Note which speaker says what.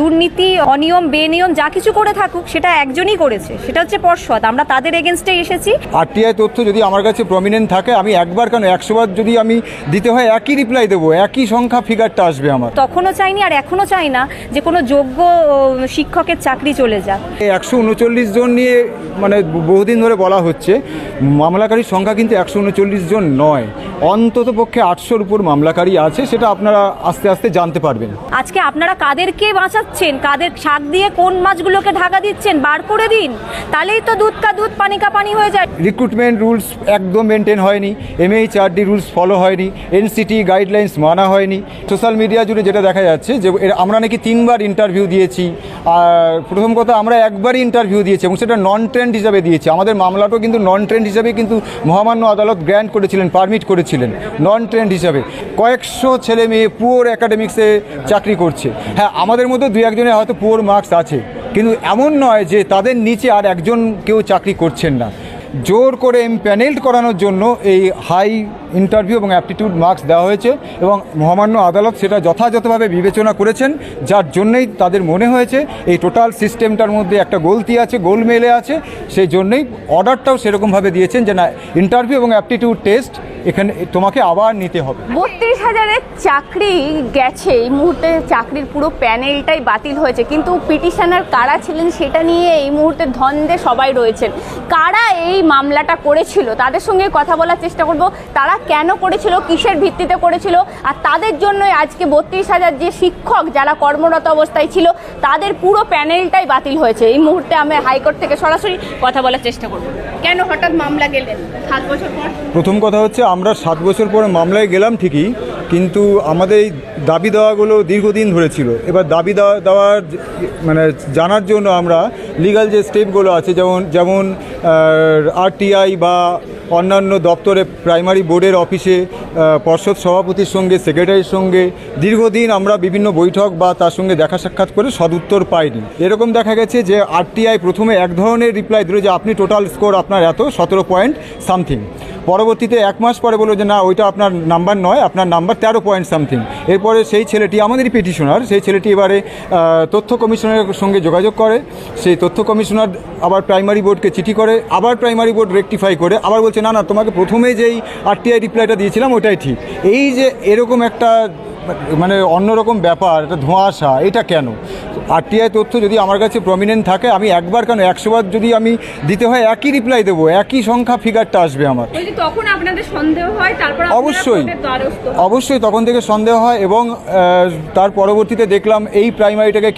Speaker 1: দুর্নীতি অনিয়ম বেনিয়ম যা কিছু করে থাকুক সেটা একজনই করেছে। সেটা হচ্ছে পর্ষদ। আমরা তাদের এগেনস্টে এসেছি।
Speaker 2: আরটিআই তথ্য যদি আমার কাছে প্রমিনেন্ট থাকে আমি একবার কেন একশো বার যদি আমি দিতে হয় একই রিপ্লাই দেবো। একই সংখ্যা ফিগারটা আসবে আমার।
Speaker 1: তখনও চাইনি আর এখনও চাই না যে কোনো যোগ্য শিক্ষকের চাকরি চলে যাক।
Speaker 2: একশো উনচল্লিশ জন নিয়ে মানে বহুদিন ধরে বলা হচ্ছে মামলাকারীর সংখ্যা কিন্তু একশো উনচল্লিশ জন নয়। অন্তত পক্ষে আটশোর উপর মামলাকারী আছে সেটা আপনারা আস্তে আস্তে জানতে পারবেন।
Speaker 1: আজকে আপনারা কাদেরকে বাঁচাচ্ছেন কাদের শাক দিয়ে কোন মাছগুলোকে ঢাকা দিচ্ছেন? বার করে দিন। তাহলেই তো দুধ কা দুধ পানি কা পানি হয়ে যায়।
Speaker 2: রিক্রুটমেন্ট রুলস একদম মেনটেন হয়নি। এমএইচআরডি রুলস ফলো হয়নি। এনসিটি গাইডলাইন্স মানা হয়নি। সোশ্যাল মিডিয়া জুড়ে যেটা দেখা যাচ্ছে যে আমরা নাকি তিনবার ইন্টারভিউ দিয়েছি। আর প্রথম কথা, আমরা একবারই ইন্টারভিউ দিয়েছি এবং সেটা নন ট্রেন্ড হিসাবে দিয়েছি। আমাদের মামলাটাও কিন্তু নন ট্রেন্ড হিসাবে কিন্তু মহামান্য আদালত গ্র্যান্ট করেছিলেন পারমিট করেছিলেন। নন ট্রেন্ড হিসাবে। কয়েকশো ছেলে মেয়ে পুয়োর একাডেমিক্সে চাকরি করছে। হ্যাঁ আমাদের মধ্যে দু একজনের হয়তো পুয়োর মার্কস আছে। কিন্তু এমন নয় যে তাদের নিচে আর একজন কেউ চাকরি করছেন না। জোর করে প্যানেল করানোর জন্য এই হাই ইন্টারভিউ এবং অ্যাপটিটিউড মার্কস দেওয়া হয়েছে এবং মহামান্য আদালত সেটা যথাযথভাবে বিবেচনা করেছেন, যার জন্যই তাদের মনে হয়েছে এই টোটাল সিস্টেমটার মধ্যে একটা গলতি আছে, গোল মেলে আছে, সেই জন্যই অর্ডারটাও সেরকমভাবে দিয়েছেন যে না ইন্টারভিউ এবং অ্যাপটিটিউড টেস্ট এখানে তোমাকে আবার নিতে হবে।
Speaker 3: বত্রিশ হাজারের চাকরি গেছে, এই মুহূর্তে চাকরির পুরো প্যানেলটাই বাতিল হয়েছে, কিন্তু পিটিশনার কারা ছিলেন সেটা নিয়ে এই মুহূর্তে ধন্দে সবাই রয়েছেন। কারা এই মামলাটা করেছিল, তাদের সঙ্গে কথা বলার চেষ্টা করব, তারা কেন করেছিল, কিসের ভিত্তিতে করেছিল, আর তাদের জন্যই আজকে বত্রিশ হাজার যে শিক্ষক যারা কর্মরত অবস্থায় ছিল, তাদের পুরো প্যানেলটাই বাতিল হয়েছে। এই মুহূর্তে আমি হাইকোর্ট থেকে সরাসরি কথা বলার চেষ্টা করব। কেন হঠাৎ মামলা গেলেন সাত বছর পর?
Speaker 2: প্রথম কথা হচ্ছে, আমরা সাত বছর পরে মামলায় গেলাম ঠিকই, কিন্তু আমাদের এই দাবি দেওয়াগুলো দীর্ঘদিন ধরে ছিল। এবার দাবি দেওয়া দেওয়ার মানে জানার জন্য আমরা লিগাল যে স্টেপগুলো আছে, যেমন যেমন আরটিআই বা অন্যান্য দপ্তরে প্রাইমারি বোর্ডের অফিসে পর্ষদ সভাপতির সঙ্গে সেক্রেটারির সঙ্গে দীর্ঘদিন আমরা বিভিন্ন বৈঠক বা তার সঙ্গে দেখা সাক্ষাৎ করে সদুত্তর পাইনি। এরকম দেখা গেছে যে আরটিআই প্রথমে এক ধরনের রিপ্লাই দিল যে, আপনি টোটাল স্কোর আপনার এত, সতেরো পয়েন্ট সামথিং পরবর্তীতে এক মাস পরে বলল যে, না, ওইটা আপনার নাম্বার নয়, আপনার নাম্বার তেরো পয়েন্ট সামথিং এরপরে সেই ছেলেটি আমাদেরই পিটিশনার সেই ছেলেটি এবারে তথ্য কমিশনারের সঙ্গে যোগাযোগ করে। সেই তথ্য কমিশনার আবার প্রাইমারি বোর্ডকে চিঠি করে, আবার প্রাইমারি বোর্ড রেকটিফাই করে, আবার বলছে, না না, তোমাকে প্রথমে যেই আরটিআই রিপ্লাইটা দিয়েছিলাম ওটাই ঠিক। এই যে এরকম একটা মানে অন্যরকম ব্যাপার এটা ধোঁয়াশা এটা কেন? আরটিআই তথ্য যদি আমার কাছে প্রমিনেন্ট থাকে আমি একবার কেন একশোবার যদি আমি দিতে হয় একই রিপ্লাই দেবো একই সংখ্যা ফিগারটা আসবে আমার।
Speaker 3: তখন আপনাদের সন্দেহ হয় তারপর
Speaker 2: অবশ্যই অবশ্যই তখন থেকে সন্দেহ হয় এবং তার পরবর্তীতে দেখলাম এই প্রাইমারিটাকে